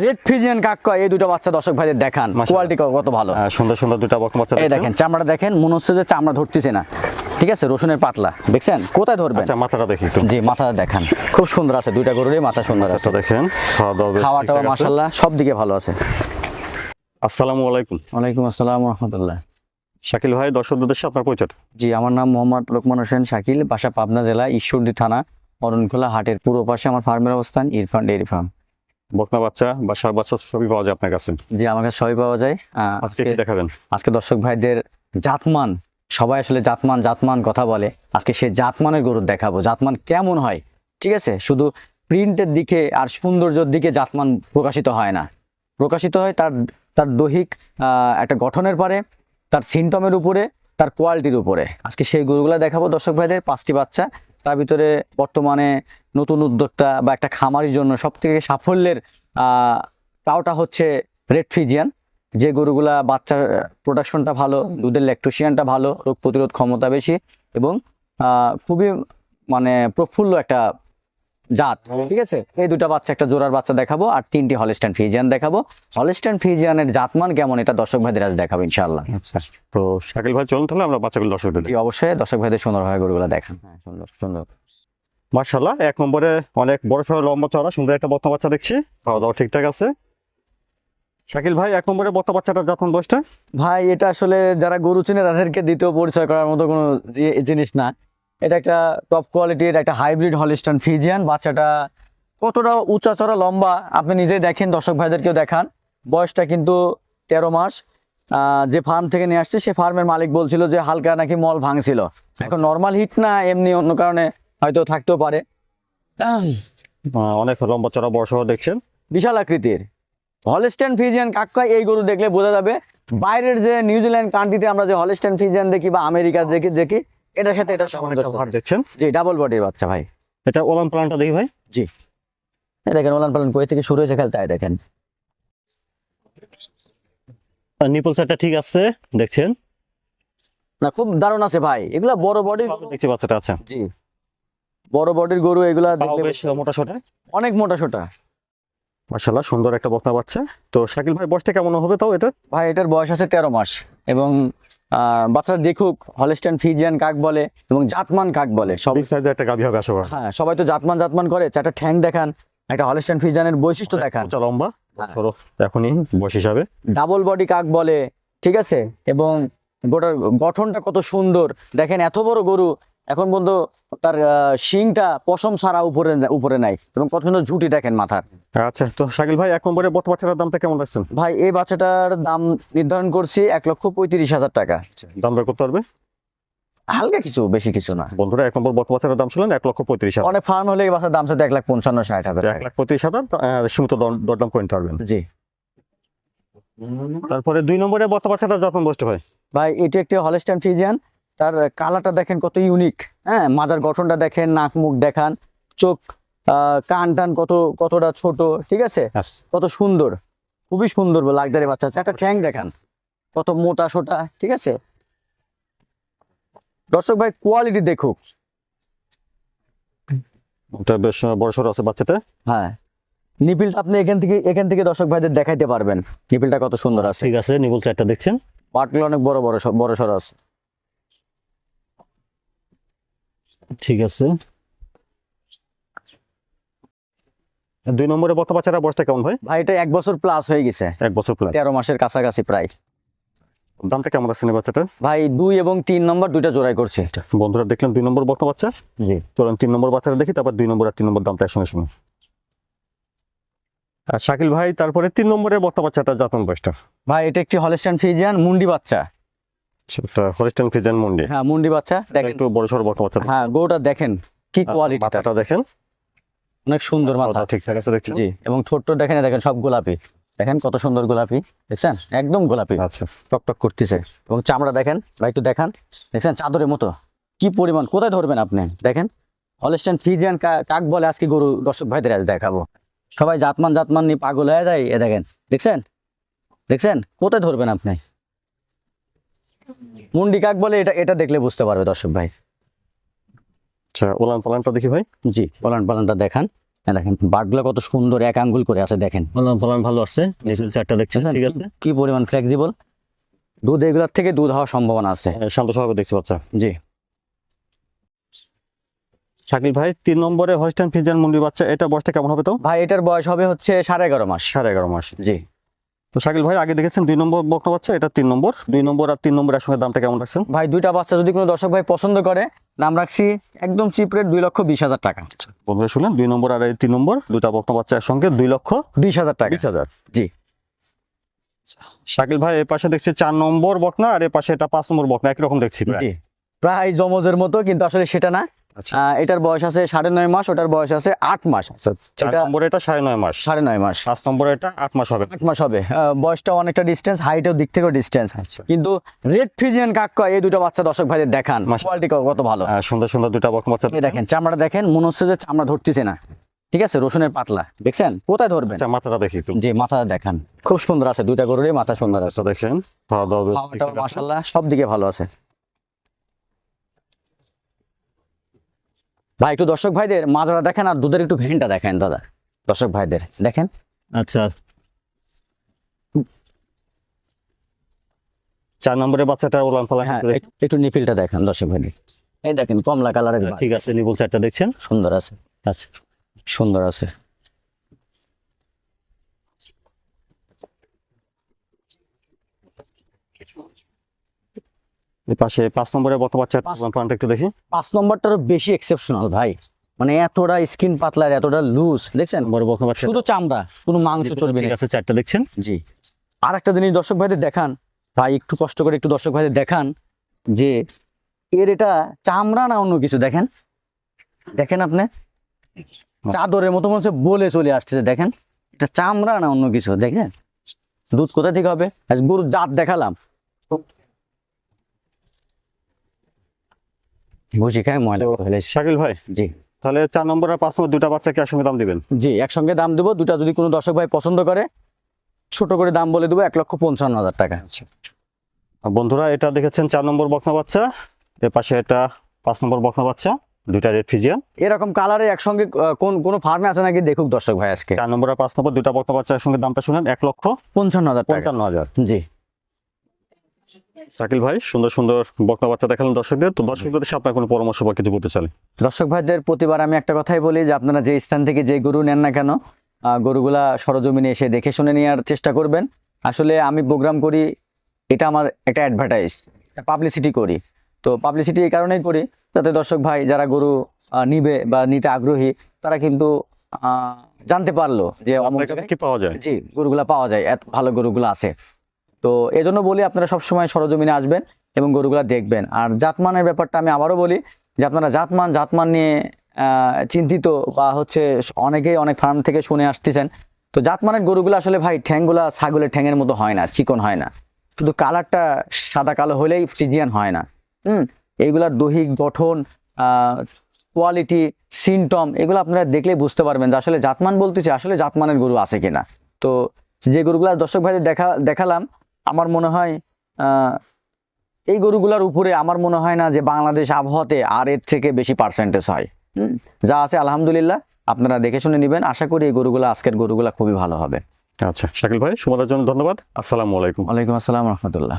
Red Friesian Kaká এই দুটো বাচ্চা দর্শক ভাইদের দেখান। মাশাআল্লাহ। কোয়ালিটি কত ভালো? সুন্দর সুন্দর দুটা বাচ্চা এই দেখেন চামড়া দেখেন মনে হচ্ছে যে চামড়া ধরতেছে না। ঠিক আছে রসুনের পাতলা। দেখছেন? কোথায় ধরবেন? আচ্ছা মাথাটা দেখি একটু। জি মাথাটা দেখান। খুব সুন্দর আছে দুইটা গরুরই মাথা সুন্দর আছে। দেখেন খাওয়া দাওয়া খাওয়া আছে। মাসাল্লাহ সব দিকে ভালো আছে। আসসালামু আলাইকুম। ওয়ালাইকুম আসসালাম রহমতুল্লাহ। শাকিল ভাই দর্শক উদ্দেশ্যে আপনার পরিচয়। জি আমার নাম মোহাম্মদ লোকমান হোসেন শাকিল বাসা পাবনা জেলা ঈশ্বরদী থানা অরণখোলা হাটের পূর্ব পাশে আমার ফার্মের অবস্থান ইরফান ডেয়ারি ফার্ম। বকনা বাচ্চা বা সার বাচ্চা সবই পাওয়া যায় আপনার কাছে? জি আমার কাছে সবই পাওয়া যায়। আজকে কি দেখাবেন? আজকে দর্শক ভাইদের জাতমান সবাই আসলে জাতমান জাতমান কথা বলে। আজকে সে জাতমানের গরু দেখাবো। জাতমান কেমন হয়? ঠিক আছে? শুধু প্রিন্টের দিকে আর সৌন্দর্যের দিকে জাতমান প্রকাশিত হয় না। প্রকাশিত হয় তার তার দৈহিক একটা গঠনের পারে তার সিমটমের উপরে তার কোয়ালিটির উপরে। আজকে সেই গরুগুলো দেখাবো দর্শক ভাইদের পাঁচটি বাচ্চা। তার ভিতরে বর্তমানে নতুন উদ্যোক্তা বা একটা খামারির জন্য সব থেকে সাফল্যের তাওটা হচ্ছে রেড ফিজিয়ান যে গরুগুলা বাচ্চার প্রোডাকশনটা ভালো, দুধের ল্যাকটোসিয়ানটা ভালো, রোগ প্রতিরোধ ক্ষমতা বেশি এবং খুবই মানে প্রফুল্ল একটা জাত ঠিক আছে? এই দুটো বাচ্চা একটা জোড়ার বাচ্চা দেখাবো আর তিনটি হলিস্টান ফিজিয়ান দেখাবো। হলিস্টান ফিজিয়ানের জাতমান কেমন এটা দর্শক ভাইদের আজ দেখাবো ইনশাআল্লাহ। আচ্ছা। তো শাকিল ভাই চলুন তাহলে আমরা বাচ্চাগুলো দর্শকদের জি অবশ্যই। দর্শক ভাইদের সুন্দরভাবে গরুগুলো দেখান। হ্যাঁ সুন্দর সুন্দর। মার্শাল্লাহ এক নম্বরে অনেক বড় সড়ো লম্বা চড়া সুন্দর একটা বকনা বাচ্চা দেখছি। খাওয়া দাওয়া ঠিকঠাক আছে। শাকিল ভাই এক নম্বরে বকনা বাচ্চাটা যখন বয়সটা? ভাই এটা আসলে যারা গরু চিনে তাদেরকে দ্বিতীয় পরিচয় করার মতো কোনো জিনিস না। এটা একটা টপ কোয়ালিটির একটা হাইব্রিড হলিস্টান ফিজিয়ান বাচ্চাটা কতটা উঁচা চড়া লম্বা আপনি নিজেই দেখেন দর্শক ভাইদেরকেও দেখান। বয়সটা কিন্তু তেরো মাস। যে ফার্ম থেকে নিয়ে আসছে সে ফার্মের মালিক বলছিল যে হালকা নাকি মল ভাঙছিল। এখন নর্মাল হিট না এমনি অন্য কারণে হয়তো থাকতেও পারে। অনেক লম্বা চড়া বড় সড়ো দেখছেন। বিশাল আকৃতির। হলস্টেন ফিজিয়ান কাক্কা এই গরু দেখলে বোঝা যাবে। বাইরের যে নিউজিল্যান্ড কান্ট্রিতে আমরা যে হলস্টেন ফিজিয়ান দেখি বা আমেরিকার দেখি দেখি এটার সাথে এটা অনেকটা ভার দেখছেন? জি ডাবল বডির বাচ্চা ভাই। এটা ওলান প্লানটা দেখি ভাই। জি। এই দেখেন ওলান পালন কই থেকে শুরু হয়েছে খেলতে? দেখেন। নিপল সাইডটা ঠিক আছে দেখছেন? না খুব দারুণ আছে ভাই। এগুলা বড় বডির দেখছি বাচ্চাটা আছে জি। বড় বডির গরু এগুলা দেখলে বেশ মোটা সোটা। অনেক মোটা সোটা। মার্শাল্লাহ সুন্দর একটা বকনা বাচ্চা। তো শাকিল ভাই বয়সটা কেমন হবে তাও এটা ভাই এটার বয়স আছে তেরো মাস এবং আহ, বাচ্চাটা দেখুক হলেস্টান ফিজিয়ান কাক বলে এবং জাতমান কাক বলে সব একটা গাভী হবে আশা হ্যাঁ সবাই তো জাতমান জাতমান করে চারটা ঠ্যাং দেখান একটা হলেস্টান ফিজিয়ানের বৈশিষ্ট্য দেখান। উঁচা লম্বা হ্যাঁ। এখনই বয়স হিসাবে। ডাবল বডি কাক বলে ঠিক আছে? এবং গোটার গঠনটা কত সুন্দর। দেখেন এত বড় গরু এখন বন্ধু তার শিংটা পশম ছাড়া উপরে উপরে নাই। এবং কত সুন্দর ঝুঁটি দেখেন মাথার। আচ্ছা তো শাকিল ভাই এক নম্বরে বট বাচ্চাটার দামটা কেমন রাখছেন? ভাই এই বাচ্চাটার দাম নির্ধারণ করছি এক লক্ষ পঁয়ত্রিশ হাজার টাকা। দাম বের করতে পারবে? হালকা কিছু বেশি কিছু না। বন্ধুরা এক নম্বর বত বাচ্চাটার দাম ছিলেন এক লক্ষ পঁয়ত্রিশ হাজার। অনেক ফার্ম হলে এই বাচ্চার দাম সাথে এক লাখ পঞ্চান্ন ষাট হাজার এক লাখ পঁয়ত্রিশ হাজার সীমিত দর- দরদাম করে নিতে পারবেন। জি। তারপরে দুই নম্বরে বাচ্চাটা যখন বসতে হয় ভাই এটি একটি হলস্টাইন ফিজিয়ান। তার কালারটা দেখেন কত ইউনিক হ্যাঁ? মাজার গঠনটা দেখেন নাক মুখ দেখান চোখ আহ, কান টান কত কতটা ছোট ঠিক আছে? কত সুন্দর খুবই সুন্দর লাগদারি বাচ্চা আছে। একটা ঠ্যাং দেখান কত মোটা সোটা ঠিক আছে? দর্শক ভাই কোয়ালিটি দেখুক। ওটা বেশ আছে বাচ্চাটা। হ্যাঁ। নিপিলটা আপনি এখান থেকে এখান থেকে দর্শক ভাইদের দেখাইতে পারবেন। নিপিলটা কত সুন্দর আছে। ঠিক আছে নিবল চারটা দেখছেন। পাটগুলো অনেক বড় বড় বড় সড়ো আছে। ঠিক আছে। দুই নম্বরে বত বাচ্চারা বয়সটা কেমন ভাই? ভাই এটা এক বছর প্লাস হয়ে গেছে। এক বছর প্লাস তেরো মাসের কাছাকাছি প্রায়। দামটা কেমন আছে বাচ্চাটা ভাই দুই এবং তিন নম্বর দুইটা জোড়াই করছে। বন্ধুরা দেখলেন দুই নম্বর বত বাচ্চা? জি। চলেন তিন নম্বর বাচ্চাটা দেখি তারপর দুই নম্বর আর তিন নম্বর দামটা একসঙ্গে শুনুন। আর শাকিল ভাই তারপরে তিন নম্বরে বত বাচ্চাটা যত্ন বয়সটা? ভাই এটা একটি হলস্টাইন ফিজিয়ান মুন্ডি বাচ্চা। সেটা হলিস্টান ফ্রিজেন মন্ডি হ্যাঁ মুন্ডি বাচ্চা দেখেন। একটু বড় সড়ো বত বাচ্চা হ্যাঁ গরুটা দেখেন কি কোয়ালিটি মাথাটা দেখেন। অনেক সুন্দর মাথা। মাথা ঠিকঠাক আছে দেখছেন? জি এবং ছোট্ট দেখেন দেখেন সব গোলাপি। দেখেন কত সুন্দর গোলাপি দেখছেন? একদম গোলাপি। আচ্ছা। টকটক করতেছে। এবং চামড়া দেখেন ভাই একটু দেখান। দেখছেন চাদরের মতো। কি পরিমাণ কোথায় ধরবেন আপনি? দেখেন হলস্টাইন ফিজিয়ান কাক বলে আজকে গরু দর্শক ভাইদের আজ দেখাবো। সবাই জাতমান জাতমান নিয়ে পাগল হয়ে যায় এ দেখেন। দেখছেন? দেখছেন? কোথায় ধরবেন আপনি? মুন্ডি কাক বলে এটা এটা দেখলে বুঝতে পারবে দর্শক ভাই। আচ্ছা ওলান পালানটা দেখি ভাই। জি পালান পালানটা দেখান। হ্যাঁ, দেখেন বাঘগুলো কত সুন্দর এক আঙ্গুল করে আছে দেখেন। বললাম ফলন ভালো নিচুল চারটা দেখছেন ঠিক আছে। কি পরিমাণ ফ্লেক্সিবল দুধ এগুলোর থেকে দুধ হওয়ার সম্ভাবনা আছে। আহ, শান্ত স্বভাবে দেখছি বাচ্চা। জি। শাকিল ভাই তিন নম্বরে হলস্টাইন ফিজিয়ান মুন্ডি বাচ্চা এটা বয়সটা কেমন হবে তো? ভাই এটার বয়স হবে হচ্ছে সাড়ে এগারো মাস। সাড়ে এগারো মাস। জি। তো শাকিল ভাই আগে দেখেছেন দুই নম্বর বকনা বাচ্চা এটা তিন নম্বর। দুই নম্বর আর তিন নম্বর একসঙ্গে দামটা কেমন রাখছেন? ভাই দুইটা বাচ্চা যদি কোনো দর্শক ভাই পছন্দ করে দাম রাখছি একদম চিপ রেট দুই লক্ষ বিশ হাজার টাকা। বন্ধুরা শুনলেন দুই নম্বর আর এই তিন নম্বর দুটা বকনা বাচ্চা একসঙ্গে দুই লক্ষ বিশ হাজার টাকা। বিশ হাজার। জি। শাকিল ভাই এই পাশে দেখছি চার নম্বর বকনা আর এই পাশে এটা পাঁচ নম্বর বকনা একই রকম দেখছি প্রায়। জমজের মতো কিন্তু আসলে সেটা না। আচ্ছা এটার বয়স আছে সাড়ে নয় মাস ওটার বয়স আছে আট মাস। আচ্ছা চার এটা- এটা সাড়ে নয় মাস। সাড়ে নয় মাস। পাঁচ নম্বরে এটা আট মাস হবে। আট মাস হবে। আহ, বয়সটাও অনেকটা ডিস্টেন্স হাইটের দিক থেকেও ডিস্টেন্স আচ্ছা। কিন্তু রেড ফিজিয়ান কাক্কা এই দুটো বাচ্চা দর্শক ভাইদের দেখান। কোয়ালিটি কত ভালো। সুন্দর সুন্দর দুটা বাচ্চা দেখেন চামড়া দেখেন মনে হচ্ছে যে চামড়া ধরতেছে না। ঠিক আছে রসুনের পাতলা। দেখছেন? কোথায় ধরবেন? আচ্ছা মাথাটা দেখি যে মাথা দেখান। খুব সুন্দর আছে দুইটা গরুরই মাথা সুন্দর আছে। আচ্ছা দেখেন। আছে। মাশাল্লাহ সব দিকে ভালো আছে। ভাই একটু দর্শক ভাইদের মাজারা দেখেন আর দুধের একটু ঘেনটা দেখেন দাদা। দর্শক ভাইদের দেখেন। আচ্ছা। চার নম্বরের বাচ্চাটা ওলান পালান হ্যাঁ একটু- একটু নিপিলটা দেখেন দর্শক ভাইদের। এই দেখেন কমলা কালারের ঠিক আছে নিপুল চারটা দেখছেন? সুন্দর আছে। আচ্ছা। সুন্দর আছে। পাশে পাঁচ নম্বরে বর্তমান বাচ্চা ওলান একটু দেখি। পাঁচ নম্বরটারও বেশি এক্সেপশনাল ভাই। মানে এতটা স্কিন পাতলা আর এতটা লুজ দেখছেন? বর্তমান বাচ্চা। শুধু চামড়া কোনো মাংস নেই। ঠিক আছে চারটা দেখছেন? জি। আর একটা জিনিস দর্শক ভাইদের দেখান। ভাই একটু কষ্ট করে একটু দর্শক ভাইদের দেখান যে এর এটা চামড়া না অন্য কিছু? দেখেন। দেখেন আপনি? চাদরের মতো মনে হচ্ছে বলে চলে আসতেছে দেখেন। এটা চামড়া না অন্য কিছু? দেখেন। দুধ কোথা থেকে হবে? গরুর দাঁত দেখালাম। বসি খায় ময়লা করে শাকিল ভাই জি। তাহলে চার নম্বর আর পাঁচ নম্বর দুটা বাচ্চাকে একসঙ্গে দাম দিবেন? জি একসঙ্গে দাম দেবো। দুটা যদি কোনো দর্শক ভাই পছন্দ করে ছোট করে দাম বলে দেবো এক লক্ষ পঞ্চান্ন হাজার টাকা। আর বন্ধুরা এটা দেখেছেন চার নম্বর বকনা বাচ্চা। এর পাশে এটা পাঁচ নম্বর বকনা বাচ্চা দুইটা রেড ফিজিয়ান এরকম কালারে একসঙ্গে কোন কোন ফার্মে আছে নাকি দেখুক দর্শক ভাই আজকে। চার নম্বর আর পাঁচ নম্বর দুটা বকনা বাচ্চা একসঙ্গে দামটা শুনেন এক লক্ষ পঞ্চান্ন হাজার টাকা। পঞ্চান্ন হাজার। জি। শাকিল ভাই সুন্দর সুন্দর বকনা বাচ্চা দেখালেন দর্শকদের। তো দর্শকদের সাথে আপনার কোনো পরামর্শ বা কিছু বলতে চান দর্শক ভাইদের প্রতিবার আমি একটা কথাই বলি যে আপনারা যে স্থান থেকে যে গরু নেন না কেন গরুগুলা সরজমিনে এসে দেখে শুনে নেওয়ার চেষ্টা করবেন। আসলে আমি প্রোগ্রাম করি এটা আমার একটা অ্যাডভার্টাইজ পাবলিসিটি করি। তো পাবলিসিটি এই কারণেই করি যাতে দর্শক ভাই যারা গরু নিবে বা নিতে আগ্রহী তারা কিন্তু আহ, জানতে পারল যে কি পাওয়া যায়? জি গরুগুলা পাওয়া যায় এত ভালো গরুগুলো আছে। তো এজন্য বলি আপনারা সবসময় সরজমিনে আসবেন এবং গরুগুলা দেখবেন। আর জাতমানের ব্যাপারটা আমি আবারও বলি যে আপনারা জাতমান জাতমান নিয়ে চিন্তিত বা হচ্ছে অনেকেই অনেক ফার্ম থেকে শুনে আসতেছেন। তো জাতমানের গরুগুলো আসলে ভাই ঠ্যাংগুলা ছাগলের ঠ্যাংয়ের মতো হয় না, চিকন হয় না। শুধু কালারটা সাদা কালো হলেই ফ্রিজিয়ান হয় না। হুম, এইগুলার দৈহিক গঠন কোয়ালিটি সিনটম এগুলো আপনারা দেখলেই বুঝতে পারবেন যে আসলে জাতমান বলতেছে, আসলে জাতমানের গরু আছে কিনা। তো যে গরুগুলা দর্শক ভাইদের দেখা, দেখালাম আমার মনে হয় এই গরুগুলার উপরে আমার মনে হয় না যে বাংলাদেশ আবহাওয়াতে আর এর থেকে বেশি পার্সেন্টেজ হয়। হুম, যা আছে আলহামদুলিল্লাহ আপনারা দেখে শুনে নেবেন। আশা করি এই গরুগুলো আজকের গরুগুলো খুবই ভালো হবে। আচ্ছা শাকিল ভাই সময়ের জন্য ধন্যবাদ। আসসালামু আলাইকুম। আলাইকুম আসসালাম রহমতুল্লাহ।